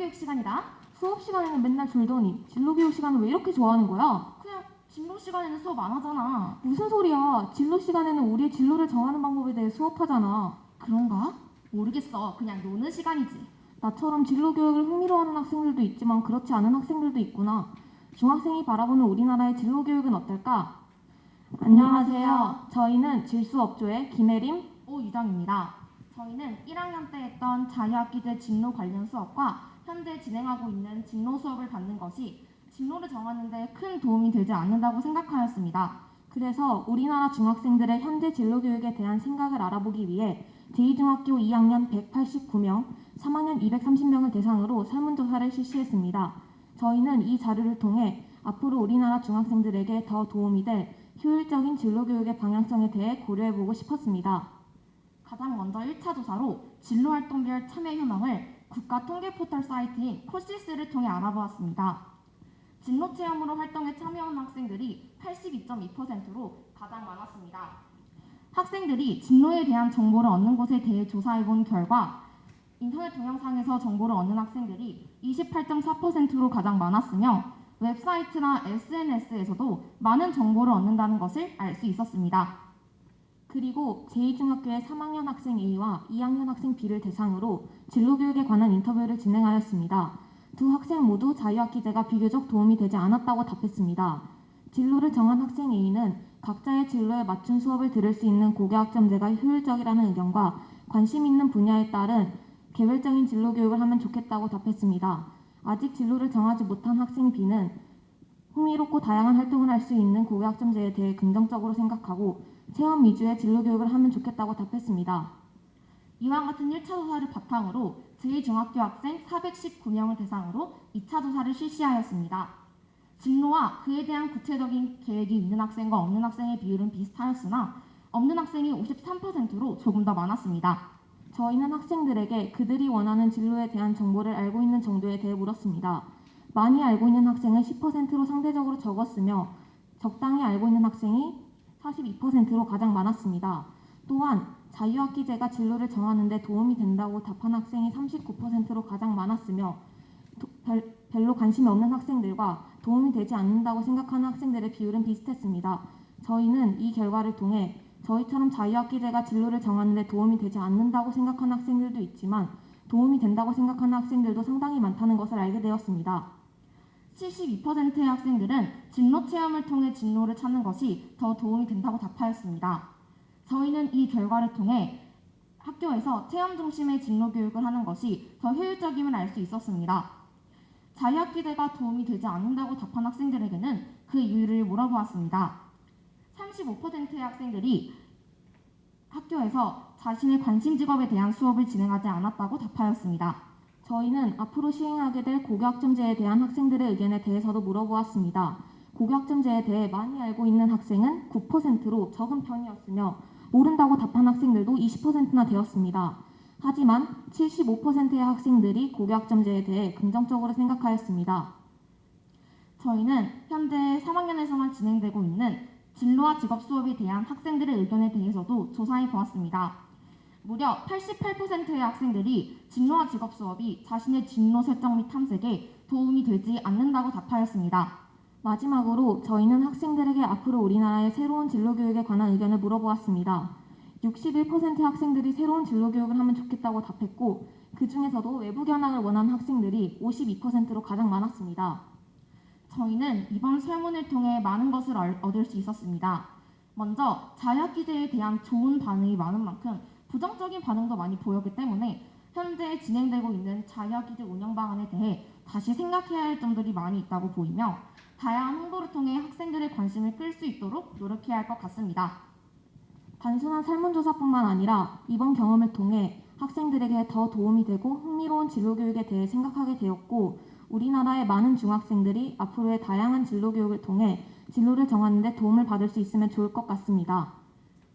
진로교육 시간이다. 수업 시간에는 맨날 졸더니 진로교육 시간을 왜 이렇게 좋아하는 거야? 그냥 진로 시간에는 수업 안 하잖아. 무슨 소리야? 진로 시간에는 우리의 진로를 정하는 방법에 대해 수업하잖아. 그런가? 모르겠어. 그냥 노는 시간이지. 나처럼 진로교육을 흥미로워하는 학생들도 있지만 그렇지 않은 학생들도 있구나. 중학생이 바라보는 우리나라의 진로교육은 어떨까? 안녕하세요. 저희는 질수업조의 김혜림, 오유정입니다. 저희는 1학년 때 했던 자유학기제 진로 관련 수업과 현재 진행하고 있는 진로 수업을 받는 것이 진로를 정하는 데 큰 도움이 되지 않는다고 생각하였습니다. 그래서 우리나라 중학생들의 현재 진로 교육에 대한 생각을 알아보기 위해 제2중학교 2학년 189명, 3학년 230명을 대상으로 설문조사를 실시했습니다. 저희는 이 자료를 통해 앞으로 우리나라 중학생들에게 더 도움이 될 효율적인 진로 교육의 방향성에 대해 고려해보고 싶었습니다. 가장 먼저 1차 조사로 진로 활동별 참여 현황을 국가 통계 포털 사이트인 코시스를 통해 알아보았습니다. 진로 체험으로 활동에 참여한 학생들이 82.2%로 가장 많았습니다. 학생들이 진로에 대한 정보를 얻는 곳에 대해 조사해 본 결과 인터넷 동영상에서 정보를 얻는 학생들이 28.4%로 가장 많았으며 웹사이트나 SNS에서도 많은 정보를 얻는다는 것을 알 수 있었습니다. 그리고 제2중학교의 3학년 학생 A와 2학년 학생 B를 대상으로 진로 교육에 관한 인터뷰를 진행하였습니다. 두 학생 모두 자유학기제가 비교적 도움이 되지 않았다고 답했습니다. 진로를 정한 학생 A는 각자의 진로에 맞춘 수업을 들을 수 있는 고교학점제가 효율적이라는 의견과 관심 있는 분야에 따른 개별적인 진로 교육을 하면 좋겠다고 답했습니다. 아직 진로를 정하지 못한 학생 B는 흥미롭고 다양한 활동을 할 수 있는 고교학점제에 대해 긍정적으로 생각하고 체험 위주의 진로 교육을 하면 좋겠다고 답했습니다. 이와 같은 1차 조사를 바탕으로 제2중학교 학생 419명을 대상으로 2차 조사를 실시하였습니다. 진로와 그에 대한 구체적인 계획이 있는 학생과 없는 학생의 비율은 비슷하였으나 없는 학생이 53%로 조금 더 많았습니다. 저희는 학생들에게 그들이 원하는 진로에 대한 정보를 알고 있는 정도에 대해 물었습니다. 많이 알고 있는 학생은 10%로 상대적으로 적었으며 적당히 알고 있는 학생이 42%로 가장 많았습니다. 또한 자유학기제가 진로를 정하는 데 도움이 된다고 답한 학생이 39%로 가장 많았으며 도- 별, 별로 관심이 없는 학생들과 도움이 되지 않는다고 생각하는 학생들의 비율은 비슷했습니다. 저희는 이 결과를 통해 저희처럼 자유학기제가 진로를 정하는 데 도움이 되지 않는다고 생각하는 학생들도 있지만 도움이 된다고 생각하는 학생들도 상당히 많다는 것을 알게 되었습니다. 72%의 학생들은 진로 체험을 통해 진로를 찾는 것이 더 도움이 된다고 답하였습니다. 저희는 이 결과를 통해 학교에서 체험 중심의 진로 교육을 하는 것이 더 효율적임을 알 수 있었습니다. 자유학기제가 도움이 되지 않는다고 답한 학생들에게는 그 이유를 물어보았습니다. 35%의 학생들이 학교에서 자신의 관심 직업에 대한 수업을 진행하지 않았다고 답하였습니다. 저희는 앞으로 시행하게 될 고교학점제에 대한 학생들의 의견에 대해서도 물어보았습니다. 고교학점제에 대해 많이 알고 있는 학생은 9%로 적은 편이었으며 모른다고 답한 학생들도 20%나 되었습니다. 하지만 75%의 학생들이 고교학점제에 대해 긍정적으로 생각하였습니다. 저희는 현재 3학년에서만 진행되고 있는 진로와 직업 수업에 대한 학생들의 의견에 대해서도 조사해 보았습니다. 무려 88%의 학생들이 진로와 직업 수업이 자신의 진로 설정 및 탐색에 도움이 되지 않는다고 답하였습니다. 마지막으로 저희는 학생들에게 앞으로 우리나라의 새로운 진로 교육에 관한 의견을 물어보았습니다. 61%의 학생들이 새로운 진로 교육을 하면 좋겠다고 답했고 그 중에서도 외부 견학을 원하는 학생들이 52%로 가장 많았습니다. 저희는 이번 설문을 통해 많은 것을 얼- 얻을 수 있었습니다. 먼저 자유학 기제에 대한 좋은 반응이 많은 만큼 부정적인 반응도 많이 보였기 때문에 현재 진행되고 있는 자유학기제 운영 방안에 대해 다시 생각해야 할 점들이 많이 있다고 보이며 다양한 홍보를 통해 학생들의 관심을 끌 수 있도록 노력해야 할 것 같습니다. 단순한 설문조사뿐만 아니라 이번 경험을 통해 학생들에게 더 도움이 되고 흥미로운 진로 교육에 대해 생각하게 되었고 우리나라의 많은 중학생들이 앞으로의 다양한 진로 교육을 통해 진로를 정하는 데 도움을 받을 수 있으면 좋을 것 같습니다.